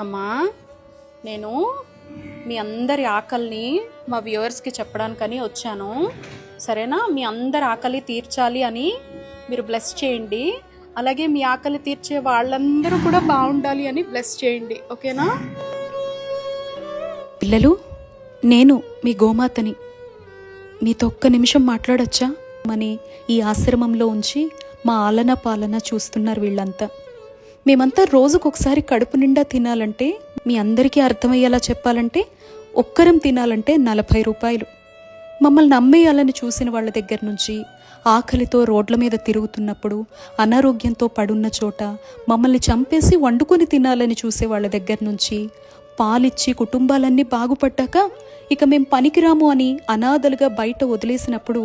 అమ్మా నేను మీ అందరి ఆకలిని మా వ్యూవర్స్కి చెప్పడానికని వచ్చాను. సరేనా? మీ అందరి ఆకలి తీర్చాలి అని మీరు బ్లెస్ చేయండి. అలాగే మీ ఆకలి తీర్చే వాళ్ళందరూ కూడా బాగుండాలి అని బ్లెస్ చేయండి. ఓకేనా? పిల్లలు నేను మీ గోమాతని. మీతో ఒక్క నిమిషం మాట్లాడచ్చా? మని ఈ ఆశ్రమంలో ఉంచి మా ఆలన పాలన చూస్తున్నారు వీళ్ళంతా. మేమంతా రోజుకొకసారి కడుపు నిండా తినాలంటే మీ అందరికీ అర్థమయ్యేలా చెప్పాలంటే ఒక్కరం తినాలంటే నలభై రూపాయలు. మమ్మల్ని నమ్మేయాలని చూసిన వాళ్ళ దగ్గర నుంచి ఆకలితో రోడ్ల మీద తిరుగుతున్నప్పుడు అనారోగ్యంతో పడున్న చోట మమ్మల్ని చంపేసి వండుకొని తినాలని చూసే వాళ్ళ దగ్గర నుంచి పాలిచ్చి కుటుంబాలన్నీ బాగుపడ్డాక ఇక మేం పనికిరాము అని అనాథలుగా బయట వదిలేసినప్పుడు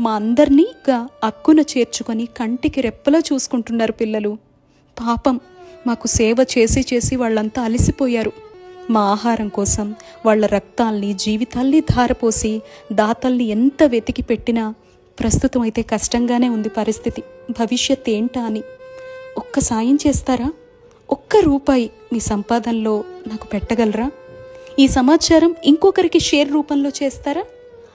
మా అందరినీ ఇక అక్కున చేర్చుకొని కంటికి రెప్పలా చూసుకుంటున్నారు పిల్లలు. పాపం. మాకు సేవ చేసి చేసి వాళ్ళంతా అలసిపోయారు. మా ఆహారం కోసం వాళ్ళ రక్తాల్ని జీవితాల్ని ధారపోసి దాతల్ని ఎంత వెతికి పెట్టినా ప్రస్తుతం అయితే కష్టంగానే ఉంది పరిస్థితి. భవిష్యత్ ఏంటా అని. ఒక్క సాయం చేస్తారా? ఒక్క రూపాయి మీ సంపాదనలో నాకు పెట్టగలరా? ఈ సమాచారం ఇంకొకరికి షేర్ రూపంలో చేస్తారా?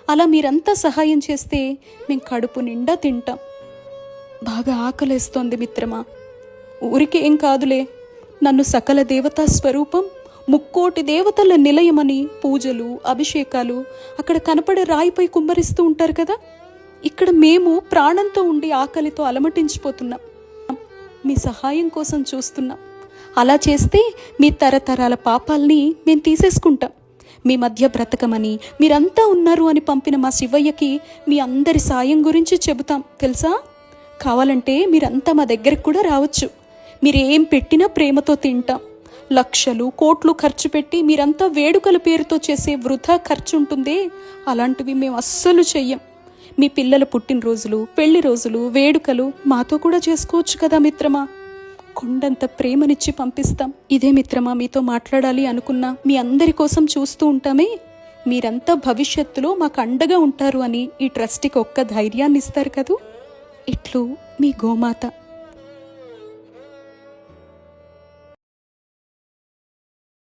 అలా మీరంతా సహాయం చేస్తే మేము కడుపు నిండా తింటాం. బాగా ఆకలేస్తోంది మిత్రమా. ఊరికే ఏం కాదులే. నన్ను సకల దేవతా స్వరూపం ముక్కోటి దేవతల నిలయమని పూజలు అభిషేకాలు అక్కడ కనపడే రాయిపై కుమ్మరిస్తూ ఉంటారు కదా? ఇక్కడ మేము ప్రాణంతో ఉండి ఆకలితో అలమటించిపోతున్నాం. మీ సహాయం కోసం చూస్తున్నాం. అలా చేస్తే మీ తరతరాల పాపాల్ని మేము తీసేసుకుంటాం. మీ మధ్య బ్రతకమని మీరంతా ఉన్నారు అని పంపిన మా శివయ్యకి మీ అందరి సాయం గురించి చెబుతాం. తెలుసా? కావాలంటే మీరంతా మా దగ్గరికి కూడా రావచ్చు. మీరు ఏం పెట్టినా ప్రేమతో తింటాం. లక్షలు కోట్లు ఖర్చు పెట్టి మీరంతా వేడుకల పేరుతో చేసే వృధా ఖర్చు ఉంటుందే అలాంటివి మేము అస్సలు చెయ్యం. మీ పిల్లల పుట్టినరోజులు పెళ్ళి రోజులు వేడుకలు మాతో కూడా చేసుకోవచ్చు కదా మిత్రమా? కొండంత ప్రేమనిచ్చి పంపిస్తాం. ఇదే మిత్రమా మీతో మాట్లాడాలి అనుకున్నా మీ అందరి కోసం చూస్తూ ఉంటామే? మీరంతా భవిష్యత్తులో మాకు అండగా ఉంటారు అని ఈ ట్రస్టీకి ఒక్క ధైర్యాన్ని ఇస్తారు కదూ? ఇట్లు మీ గోమాత.